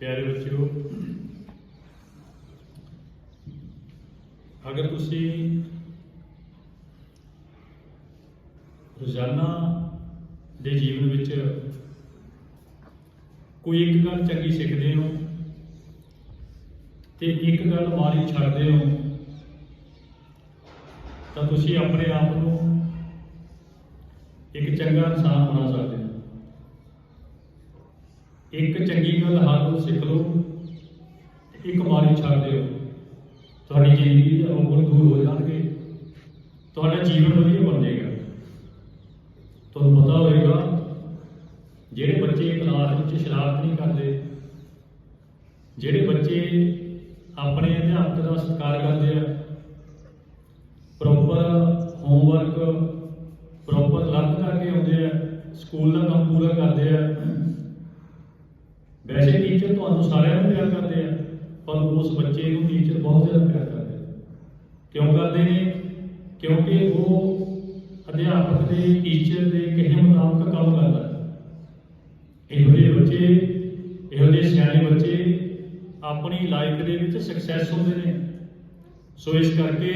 ਪਿਆਰੇ ਬੱਚਿਓ, ਅਗਰ ਤੁਸੀਂ ਰੋਜ਼ਾਨਾ ਦੇ ਜੀਵਨ ਵਿੱਚ ਕੋਈ ਇੱਕ ਗੱਲ ਚੰਗੀ ਸਿੱਖਦੇ ਹੋ ਤੇ ਇੱਕ ਗੱਲ ਮਾੜੀ ਛੱਡਦੇ ਹੋ, ਤਾਂ ਤੁਸੀਂ ਆਪਣੇ ਆਪ ਨੂੰ ਇੱਕ ਚੰਗਾ ਇਨਸਾਨ ਬਣਾ ਸਕਦੇ ਹੋ। ਇੱਕ ਚੰਗੀ ਗੱਲ ਹਰ ਰੋਜ਼ ਸਿੱਖ ਲਓ ਇੱਕ ਮਾੜੀ ਛੱਡ ਦਿਓ। ਤੁਹਾਡੀ ਜ਼ਿੰਦਗੀ ਦੇ ਔਗਣ ਦੂਰ ਹੋ ਜਾਣਗੇ। ਤੁਹਾਡਾ ਜੀਵਨ ਵਧੀਆ ਬਣ ਜਾਏਗਾ। ਤੁਹਾਨੂੰ ਪਤਾ ਹੋਵੇਗਾ ਜਿਹੜੇ ਬੱਚੇ ਕਲਾਸ ਵਿੱਚ ਸ਼ਰਾਰਤ ਨਹੀਂ ਕਰਦੇ, ਜਿਹੜੇ ਬੱਚੇ ਆਪਣੇ ਅਧਿਆਪਕ ਦਾ ਸਤਿਕਾਰ ਕਰਦੇ ਆ ਪ੍ਰੋਪਰ ਹੋਮਵਰਕ ਪ੍ਰੋਪਰ ਲਰਨ ਕਰਕੇ ਆਉਂਦੇ ਆ ਸਕੂਲ ਦਾ ਕੰਮ ਪੂਰਾ ਕਰਦੇ ਆ ਵੈਸੇ ਟੀਚਰ ਤੁਹਾਨੂੰ ਸਾਰਿਆਂ ਨੂੰ ਪਿਆਰ ਕਰਦੇ ਆ, ਪਰ ਉਸ ਬੱਚੇ ਨੂੰ ਟੀਚਰ ਬਹੁਤ ਜ਼ਿਆਦਾ ਪਿਆਰ ਕਰਦੇ ਕਿਉਂ ਕਰਦੇ ਨੇ? ਕਿਉਂਕਿ ਉਹ ਅਧਿਆਪਕ ਦੇ ਟੀਚਰ ਦੇ ਕਹੇ ਮੁਤਾਬਕ ਕੰਮ ਕਰਦਾ ਇਹੋ ਜਿਹੇ ਬੱਚੇ, ਇਹੋ ਜਿਹੇ ਸਿਆਣੇ ਬੱਚੇ ਆਪਣੀ ਲਾਈਫ ਦੇ ਵਿੱਚ ਸਕਸੈਸ ਹੁੰਦੇ ਨੇ। ਸੋ ਇਸ ਕਰਕੇ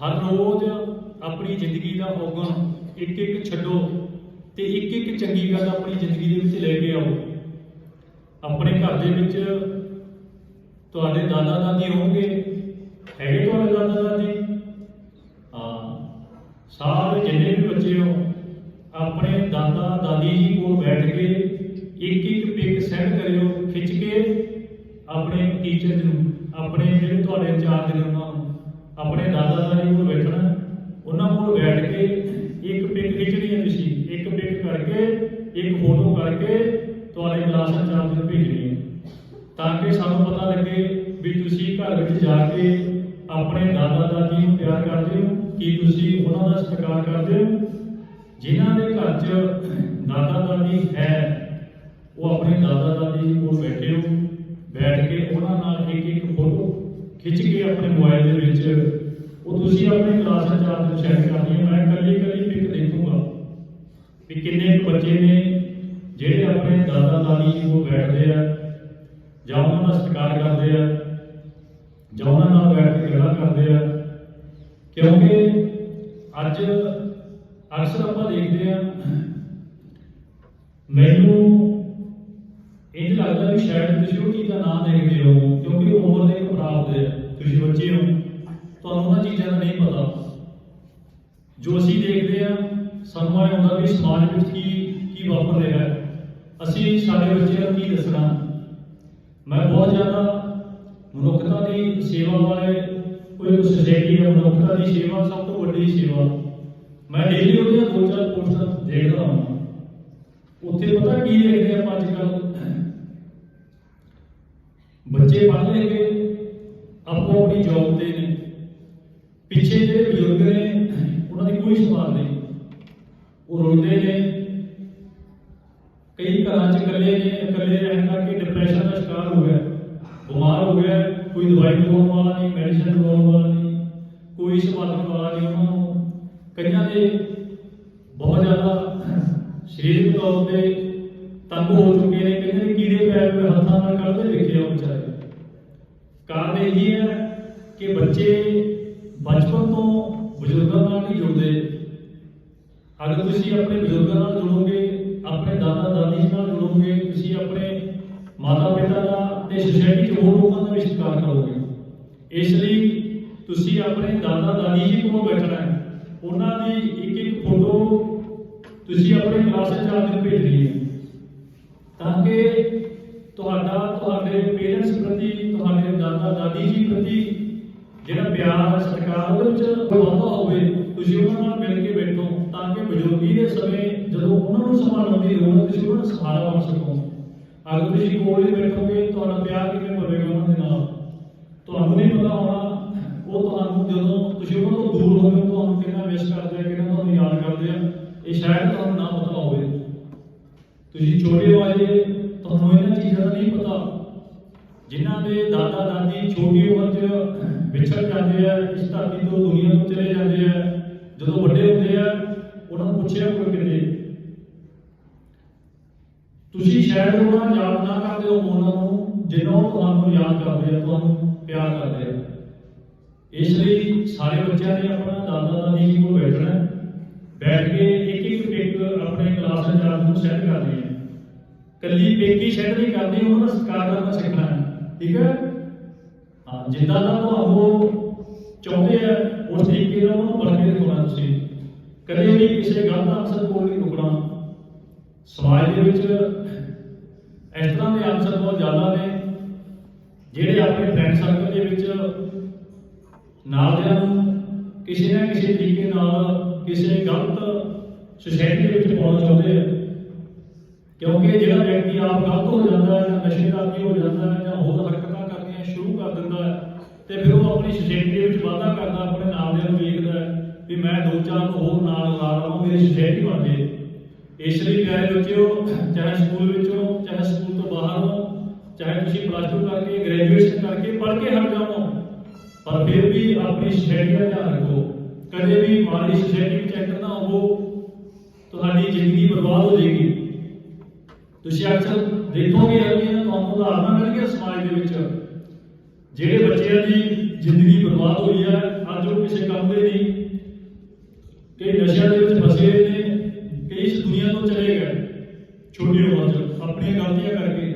ਹਰ ਰੋਜ਼ ਆਪਣੀ ਜ਼ਿੰਦਗੀ ਦਾ ਔਗਣ ਇੱਕ ਇੱਕ ਛੱਡੋ ਤੇ ਇੱਕ ਇੱਕ ਚੰਗੀ ਗੱਲ ਆਪਣੀ ਜ਼ਿੰਦਗੀ ਦੇ ਵਿੱਚ ਲੈ ਕੇ ਆਓ। ਆਪਣੇ ਘਰ ਦੇ ਵਿੱਚ ਤੁਹਾਡੇ ਦਾਦਾ ਦਾਦੀ ਹੋਣਗੇ? ਹੈਗੇ ਤੁਹਾਡੇ ਦਾਦਾ ਦਾਦੀ ਹਾਂ। ਸਾਰੇ ਜਿੰਨੇ ਵੀ ਬੱਚੇ ਹੋ, ਆਪਣੇ ਦਾਦਾ ਦਾਦੀ ਜੀ ਕੋਲ ਬੈਠ ਕੇ ਇੱਕ ਇੱਕ ਪਿਕ ਸੈਂਡ ਕਰਿਓ, ਖਿੱਚ ਕੇ ਆਪਣੇ ਟੀਚਰ ਨੂੰ, ਆਪਣੇ ਜਿਹੜੇ ਤੁਹਾਡੇ ਇੰਚਾਰਜ ਨੇ ਉਹਨਾਂ ਨੂੰ ਆਪਣੇ ਦਾਦਾ ਦਾਦੀ ਕੋਲ ਬੈਠਣਾ ਉਹਨਾਂ ਕੋਲ ਬੈਠ ਕੇ ਇੱਕ ਪਿਕ ਖਿੱਚਣੀ ਹੈ ਤੁਸੀਂ ਇੱਕ ਪਿਕ ਕਰਕੇ ਇੱਕ ਫੋਟੋ ਕਰਕੇ ਤੁਹਾਡੇ ਕਲਾਸ ਇੰਚਾਰਜ ਨੂੰ ਭੇਜਣੀ ਹੈ ਤਾਂ ਕਿ ਸਾਨੂੰ ਪਤਾ ਲੱਗੇ ਵੀ ਤੁਸੀਂ ਘਰ ਵਿੱਚ ਜਾ ਕੇ ਆਪਣੇ ਦਾਦਾ ਦਾਦੀ ਨੂੰ ਪਿਆਰ ਕਰਦੇ ਹੋ? ਕੀ ਤੁਸੀਂ ਉਹਨਾਂ ਦਾ ਸਤਿਕਾਰ ਕਰਦੇ ਹੋ? ਜਿਨ੍ਹਾਂ ਦੇ ਘਰ 'ਚ ਦਾਦਾ ਦਾਦੀ ਹੈ, ਉਹ ਆਪਣੇ ਦਾਦਾ ਦਾਦੀ ਜੀ ਕੋਲ ਬੈਠੇ ਹੋ, ਬੈਠ ਕੇ ਉਹਨਾਂ ਨਾਲ ਇੱਕ ਇੱਕ ਫੋਟੋ ਖਿੱਚ ਕੇ ਆਪਣੇ ਮੋਬਾਈਲ ਦੇ ਵਿੱਚ, ਉਹ ਤੁਸੀਂ ਆਪਣੇ ਕਲਾਸ ਇੰਚਾਰਜ ਨੂੰ ਸੈਂਡ ਕਰਨੀ ਹੈ, ਮੈਂ ਕੱਲੀ ਕੱਲੀ ਪਿਕ ਦੇਖੂੰਗਾ ਵੀ ਕਿੰਨੇ ਬੱਚੇ ਨੇ ਜਿਹੜੇ ਆਪਣੇ ਦਾਦਾ ਦਾਦੀ ਜੀ ਕੋਲ ਬੈਠਦੇ ਆ। ਜਾਂ ਉਹਨਾਂ ਦਾ ਸਤਿਕਾਰ ਕਰਦੇ ਆ, ਜਾਂ ਉਹਨਾਂ ਨਾਲ ਬੈਠ ਕੇ ਗੱਲਾਂ ਕਰਦੇ ਆ, ਕਿਉਂਕਿ ਅੱਜ ਅਕਸਰ ਆਪਾਂ ਦੇਖਦੇ ਆ, ਮੈਨੂੰ ਇਹ ਲੱਗਦਾ ਵੀ ਸ਼ਾਇਦ ਤੁਸੀਂ ਉਹ ਚੀਜ਼ਾਂ ਨਾ ਦੇਖਦੇ ਹੋ, ਕਿਉਂਕਿ ਉਮਰ ਦੇ ਘਬਰਾ ਦੇ ਤੁਸੀਂ ਬੱਚੇ ਹੋ, ਤੁਹਾਨੂੰ ਉਹਨਾਂ ਚੀਜ਼ਾਂ ਦਾ ਨਹੀਂ ਪਤਾ। ਜੋ ਅਸੀਂ ਦੇਖਦੇ ਆ, ਸਾਨੂੰ ਇਹ ਹੁੰਦਾ ਵੀ ਸਮਾਜ ਵਿੱਚ ਕੀ ਕੀ ਵਾਪਰ ਰਿਹਾ ਹੈ ਅਸੀਂ ਸਾਡੇ ਬੱਚਿਆਂ ਨੂੰ ਕੀ ਦੱਸਣਾ? ਮੈਂ ਬਹੁਤ ਜ਼ਿਆਦਾ ਮਨੁੱਖਤਾ ਦੀ ਸੇਵਾ ਵਾਲੇ, ਕੋਈ ਸੁਸਾਇਟੀ ਹੈ, ਮਨੁੱਖਤਾ ਦੀ ਸੇਵਾ, ਸਭ ਤੋਂ ਵੱਡੀ ਸੇਵਾ। ਮੈਂ ਡੇਲੀ ਉਹਦੀਆਂ ਦੋ ਚਾਰ ਪੋਸਟਾਂ ਦੇਖਦਾ ਹਾਂ। ਉੱਥੇ ਪਤਾ ਕੀ ਲਿਖਦੇ ਆਪਾਂ ਅੱਜ ਕੱਲ੍ਹ ਬੱਚੇ ਪੜ੍ਹ ਲੈਣਗੇ ਆਪੋ ਆਪਣੀ ਜੌਬ ਤੇ ਨੇ। ਪਿੱਛੇ ਜਿਹੜੇ ਬਜ਼ੁਰਗ ਨੇ, ਉਹਨਾਂ ਦੀ ਕੋਈ ਸੰਭਾਲ ਨਹੀਂ। ਉਹ ਰੋਂਦੇ ਨੇ ਕਈ ਘਰਾਂ 'ਚ ਇਕੱਲੇ ਨੇ, ਇਕੱਲੇ ਰਹਿਣ ਕਰਕੇ ਡਿਪਰੈਸ਼ਨ ਦਾ ਸ਼ਿਕਾਰ ਹੋ ਗਿਆ। ਬਿਮਾਰ ਹੋ ਗਿਆ, ਕੋਈ ਦਵਾਈ ਲਵਾਉਣ ਵਾਲਾ ਨਹੀਂ ਮੈਡੀਸਨ ਲਵਾਉਣ ਵਾਲਾ ਨਹੀਂ, ਕੋਈ ਸੰਭਾਲਣ ਵਾਲਾ ਨਹੀਂ ਉਹਨਾਂ ਨੂੰ। ਕਈਆਂ ਦੇ ਬਹੁਤ ਜ਼ਿਆਦਾ ਸਰੀਰਕ ਤੌਰ ਤੇ ਤੰਗ ਹੋ ਚੁੱਕੇ ਨੇ, ਕਈਆਂ ਦੇ ਕੀੜੇ ਪੈਰ ਹੋਏ ਹੱਥਾਂ ਨਾਲ ਕੱਢਦੇ ਵੇਖਿਆ ਆ ਵਿਚਾਰੇ। ਕਾਰਨ ਇਹ ਹੈ ਕਿ ਬੱਚੇ ਬਚਪਨ ਤੋਂ ਬਜ਼ੁਰਗਾਂ ਨਾਲ ਨਹੀਂ ਜੁੜਦੇ। ਅਗਰ ਤੁਸੀਂ ਆਪਣੇ ਬਜ਼ੁਰਗਾਂ ਨਾਲ ਜੁੜੋਗੇ ਮਾਤਾ ਪਿਤਾ ਦਾ ਤੇ ਸੋਸਾਇਟੀ 'ਚ ਹੋਰ ਲੋਕਾਂ ਦਾ ਵੀ ਸਤਿਕਾਰ ਕਰੋਗੇ। ਇਸ ਲਈ ਤੁਸੀਂ ਆਪਣੇ ਦਾਦਾ ਦਾਦੀ ਜੀ ਕੋਲ ਬੈਠਣਾ ਹੈ। ਉਹਨਾਂ ਦੀ ਇੱਕ ਇੱਕ ਫੋਟੋ ਤੁਸੀਂ ਆਪਣੇ ਕਲਾਸ ਇੰਚਾਰਜ ਕੇ ਭੇਜਣੀ ਹੈ। ਤਾਂ ਕਿ ਤੁਹਾਡਾ, ਤੁਹਾਡੇ ਪੇਰੈਂਟਸ ਪ੍ਰਤੀ, ਤੁਹਾਡੇ ਦਾਦਾ ਦਾਦੀ ਜੀ ਪ੍ਰਤੀ ਜਿਹੜਾ ਪਿਆਰ ਸਰਕਾਰ ਉਹਦੇ ਵਿੱਚ ਵਧਾਉਂਦਾ ਹੋਵੇ। ਅਗਰ ਤੁਸੀਂ ਕੋਲ ਹੀ ਬੈਠੋਗੇ, ਤੁਹਾਡਾ ਪਿਆਰ ਕਿਵੇਂ ਵਧੇਗਾ ਉਹਨਾਂ ਦੇ ਨਾਲ? ਤੁਹਾਨੂੰ ਨਹੀਂ ਪਤਾ ਹੋਣਾ, ਉਹ ਤੁਹਾਨੂੰ ਜਦੋਂ ਤੁਸੀਂ ਉਹਨਾਂ ਤੋਂ ਦੂਰ ਹੋਵੇ ਉਹ ਤੁਹਾਨੂੰ ਕਿੰਨਾ ਮਿਸ ਕਰਦੇ ਆ, ਕਿੰਨਾ ਤੁਹਾਨੂੰ ਯਾਦ ਕਰਦੇ ਆ, ਇਹ ਸ਼ਾਇਦ ਤੁਹਾਨੂੰ ਨਾ ਪਤਾ ਹੋਵੇ। ਤੁਸੀਂ ਛੋਟੇ ਵਾਲੇ ਤੁਹਾਨੂੰ ਇਹਨਾਂ ਚੀਜ਼ਾਂ ਦਾ ਨਹੀਂ ਪਤਾ। ਜਿਨ੍ਹਾਂ ਦੇ ਦਾਦਾ, ਦਾਦੀ ਛੋਟੀ ਉਮਰ 'ਚ ਵਿਛੜ ਜਾਂਦੇ ਆ, ਇਸ ਧਰਤੀ ਤੋਂ ਦੁਨੀਆ ਤੋਂ ਚਲੇ ਜਾਂਦੇ ਆ, ਜਦੋਂ ਵੱਡੇ ਹੁੰਦੇ ਆ, ਉਹਨਾਂ ਨੂੰ ਪੁੱਛਿਆ ਕੋਈ ਕਿਤੇ। ਤੁਸੀਂ ਸ਼ਾਇਦ ਉਹਨਾਂ ਨੂੰ ਯਾਦ ਨਾ ਕਰਦੇ ਹੋ ਉਹਨਾਂ ਨੂੰ, ਜਿੰਨਾ ਤੁਹਾਨੂੰ ਯਾਦ ਕਰਦੇ ਆ, ਤੁਹਾਨੂੰ ਪਿਆਰ ਕਰਦੇ ਆ। ਇਸ ਲਈ ਸਾਰੇ ਬੱਚਿਆਂ ਨੇ ਆਪਣਾ ਦਾਦਾ ਦਾਦੀ ਜੀ ਕੋਲ ਬੈਠਣਾ ਬੈਠ ਕੇ ਇੱਕ ਇੱਕ ਇੱਕ ਆਪਣੇ ਕਲਾਸ ਇੰਚਾਰਜ ਨੂੰ ਸੈੱਟ ਕਰਨੀ ਹੈ। ਕੱਲੀ ਪੇਕੀ ਸੈੱਟ ਨਹੀਂ ਕਰਨੀ ਉਹਨਾਂ ਦਾ ਸਤਿਕਾਰ ਕਰਨਾ ਸਿੱਖਣਾ ਹੈ। ਠੀਕ ਹੈ? ਹਾਂ, ਜਿੱਦਾਂ ਦਾ ਤੁਹਾਨੂੰ ਚਾਹੁੰਦੇ ਆ, ਉਸ ਤਰੀਕੇ ਨਾਲ ਉਹਨੂੰ ਬਣ ਕੇ ਦਿਖਾਉਣਾ ਤੁਸੀਂ। ਕਦੇ ਵੀ ਕਿਸੇ ਗੱਲ ਦਾ ਅਨਸਰ ਕੋਲ ਨਹੀਂ ਸਮਾਜ ਦੇ ਵਿੱਚ ਇਸ ਤਰ੍ਹਾਂ ਦੇ ਅਨਸਰ ਬਹੁਤ ਜ਼ਿਆਦਾ ਨੇ, ਜਿਹੜੇ ਆਪਣੇ ਫਰੈਂਡ ਸਰਕਲ ਦੇ ਵਿੱਚ ਨਾਲਦਿਆਂ ਨੂੰ ਕਿਸੇ ਨਾ ਕਿਸੇ ਤਰੀਕੇ ਨਾਲ ਕਿਸੇ ਗਲਤ ਸੁਸਾਇਟੀ ਦੇ ਵਿੱਚ ਪਾਉਣਾ ਚਾਹੁੰਦੇ ਆ। ਕਿਉਂਕਿ ਜਿਹੜਾ ਵਿਅਕਤੀ ਆਪ ਗਲਤ ਹੋ ਜਾਂਦਾ ਹੈ, ਜਾਂ ਨਸ਼ੇ ਦਾ ਕੀ ਹੋ ਜਾਂਦਾ ਹੈ, ਜਾਂ ਹੋਰ ਹਰਕਤਾਂ ਕਰਨੀਆਂ ਸ਼ੁਰੂ ਕਰ ਦਿੰਦਾ ਹੈ, ਤੇ ਫਿਰ ਉਹ ਆਪਣੀ ਸੁਸਾਇਟੀ ਦੇ ਵਿੱਚ ਵਾਧਾ ਕਰਦਾ, ਆਪਣੇ ਨਾਲ ਨਾਲਦਿਆਂ ਨੂੰ ਵੇਖਦਾ ਹੈ, ਵੀ ਮੈਂ ਦੋ ਚਾਰ ਨੂੰ ਹੋਰ ਨਾਲ ਲਾ ਲਵਾਂ ਮੇਰੀ ਸੁਸਾਇਟੀ ਬਣ ਜੇ ਇਸ ਲਈ ਪਿਆਰੇ ਬੱਚਿਓ, ਚਾਹੇ ਸਕੂਲ ਵਿੱਚੋਂ, ਚਾਹੇ ਸਕੂਲ ਤੋਂ ਬਾਹਰ, ਚਾਹੇ ਤੁਸੀਂ ਪਲੱਸ 2 ਕਰਕੇ ਗ੍ਰੈਜੂਏਸ਼ਨ ਕਰਕੇ ਪੜ੍ਹ ਕੇ ਹਟ ਜਾਓ। ਪਰ ਫਿਰ ਵੀ ਆਪਣੀ ਸੁਸਾਇਟੀ ਦਾ ਰੱਖੋ। ਕਦੇ ਵੀ ਮਾੜੀ ਸੁਸਾਇਟੀ ਵਿੱਚ ਐਂਟਰ ਨਾ ਹੋਵੋ। ਤੁਹਾਡੀ ਜ਼ਿੰਦਗੀ ਬਰਬਾਦ ਹੋ ਜਾਏਗੀ। ਤੁਸੀਂ ਅਕਸਰ ਦੇਖੋਗੇ ਅਗਲੀਆਂ ਤੁਹਾਨੂੰ ਉਦਾਹਰਨਾਂ ਮਿਲਣਗੀਆਂ ਸਮਾਜ ਦੇ ਵਿੱਚ। ਜਿਹੜੇ ਬੱਚਿਆਂ ਦੀ ਜ਼ਿੰਦਗੀ ਬਰਬਾਦ ਹੋਈ ਹੈ ਅੱਜ ਉਹ ਕਿਸੇ ਕੰਮ ਦੇ ਨਹੀਂ। ਕਈ ਨਸ਼ਿਆਂ ਦੇ ਵਿੱਚ ਫਸੇ ਹੋਏ ਨੇ। ਕਈ ਦੁਨੀਆ ਤੋਂ ਚਲੇ ਗਏ। ਛੋਟੀ ਉਮਰ 'ਚ ਆਪਣੀਆਂ ਗਲਤੀਆਂ ਕਰਕੇ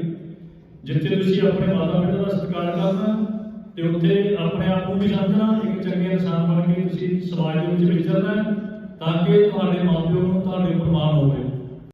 ਜਿੱਥੇ ਤੁਸੀਂ ਆਪਣੇ ਮਾਤਾ ਪਿਤਾ ਦਾ ਸਤਿਕਾਰ ਕਰਨਾ ਤੇ ਉੱਥੇ ਆਪਣੇ ਆਪ ਨੂੰ ਵੀ ਸਮਝਣਾ, ਇੱਕ ਚੰਗੇ ਇਨਸਾਨ ਬਣ ਕੇ ਤੁਸੀਂ ਸਮਾਜ ਦੇ ਵਿੱਚ ਵਿਚਰਨਾ ਤਾਂ ਕਿ ਤੁਹਾਡੇ ਮਾਪਿਓ ਨੂੰ ਤੁਹਾਡੇ ਉੱਪਰ ਮਾਣ ਹੋਵੇ।